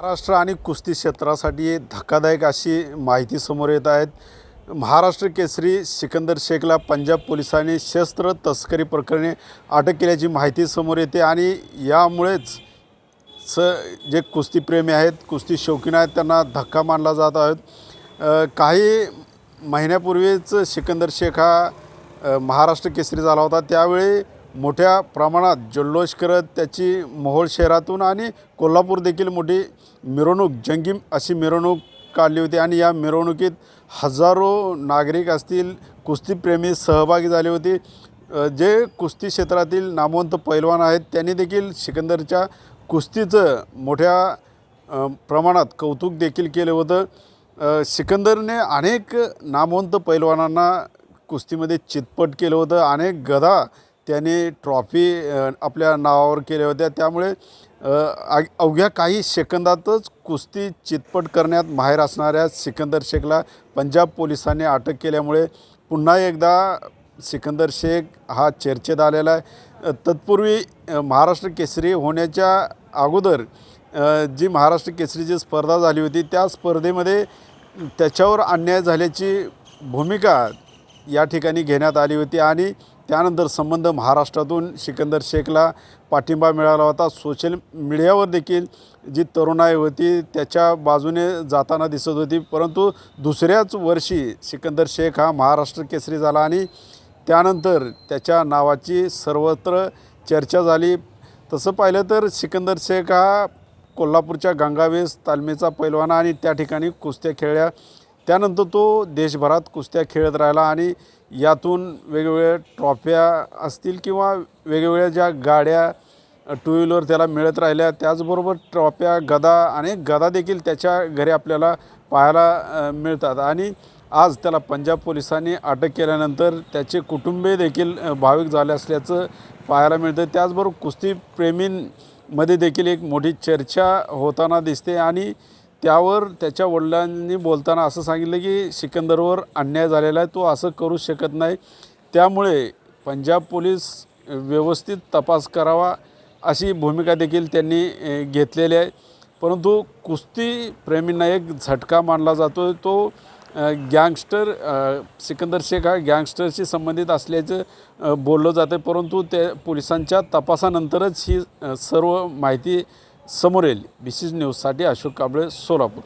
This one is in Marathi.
महाराष्ट्र आणि कुस्ती क्षेत्रासाठी धक्कादायक अशी माहिती समोर येत आहेत. महाराष्ट्र केसरी सिकंदर शेखला पंजाब पोलिसांनी शस्त्र तस्करी प्रकरणी अटक केल्याची माहिती समोर येते आणि यामुळेच स जे कुस्तीप्रेमी आहेत कुस्ती शौकीन आहेत त्यांना धक्का मानला जात आहेत काही महिन्यापूर्वीच सिकंदर शेख हा महाराष्ट्र केसरी झाला होता. त्यावेळी मोठ्या प्रमाणात जल्लोष करत त्याची मोहोळ शहरातून आणि कोल्हापूर देखील मोठी मिरवणूक जंगीम अशी मिरवणूक काढली होती. आणि या मिरवणुकीत हजारो नागरिक असतील कुस्तीप्रेमी सहभागी झाले होते. जे कुस्ती क्षेत्रातील नामवंत पैलवान आहेत त्यांनी देखील सिकंदरच्या कुस्तीचं मोठ्या प्रमाणात कौतुक देखील केलं होतं. सिकंदरने अनेक नामवंत पैलवानांना कुस्तीमध्ये चितपट केलं होतं. अनेक गदा त्याने ट्रॉफी आपल्या नावावर केल्या होत्या. त्यामुळे अवघ्या काही सेकंदातच कुस्ती चितपट करण्यात माहेर असणाऱ्या सिकंदर शेखला पंजाब पोलिसांनी अटक केल्यामुळे पुन्हा एकदा सिकंदर शेख हा चर्चेत आलेला आहे. तत्पूर्वी महाराष्ट्र केसरी होण्याच्या अगोदर जी महाराष्ट्र केसरीची स्पर्धा झाली होती त्या स्पर्धेमध्ये त्याच्यावर अन्याय झाल्याची भूमिका या ठिकाणी घेण्यात आली होती. आणि त्यानंतर संबंध महाराष्ट्रातून सिकंदर शेखला पाठिंबा मिळाला होता. सोशल मीडियावर देखील जी तरुणाई होती त्याच्या बाजूने जाताना दिसत होती. परंतु दुसऱ्याच वर्षी सिकंदर शेख हा महाराष्ट्र केसरी झाला आणि त्यानंतर त्याच्या नावाची सर्वत्र चर्चा झाली. तसं पाहिलं तर सिकंदर शेख हा कोल्हापूरच्या गंगावेस तालमीचा पैलवाना आणि त्या ठिकाणी कुस्त्या खेळल्या. त्यानंतर तो देशभरात कुस्त्या खेळत राहिला आणि यातून वेगवेगळ्या ट्रॉफ्या असतील किंवा वेगवेगळ्या ज्या गाड्या टू व्हीलर त्याला मिळत राहिल्या त्याचबरोबर ट्रॉफ्या गदा अनेक गदा देखील त्याच्या घरी आपल्याला पाहायला मिळतात. आणि आज त्याला पंजाब पोलिसांनी अटक केल्यानंतर त्याचे कुटुंबीय देखील भाविक झाले असल्याचं पाहायला मिळतं त्याचबरोबर कुस्तीप्रेमींमध्ये देखील एक मोठी चर्चा होताना दिसते आणि त्यावर त्याच्या वडिलांनी बोलताना असं सांगितलं की सिकंदरवर अन्याय झालेला आहे तो असं करू शकत नाही. त्यामुळे पंजाब पोलीस व्यवस्थित तपास करावा अशी भूमिका देखील त्यांनी घेतलेली आहे. परंतु कुस्ती प्रेमींना एक झटका मानला जातो. तो गँगस्टर सिकंदर शेख हा गँगस्टरशी संबंधित असल्याचं बोललं जातं परंतु त्या पोलिसांच्या तपासानंतरच ही सर्व माहिती समोर येईल. बी सी न्यूजसाठी अशोक काबळे सोलापूर.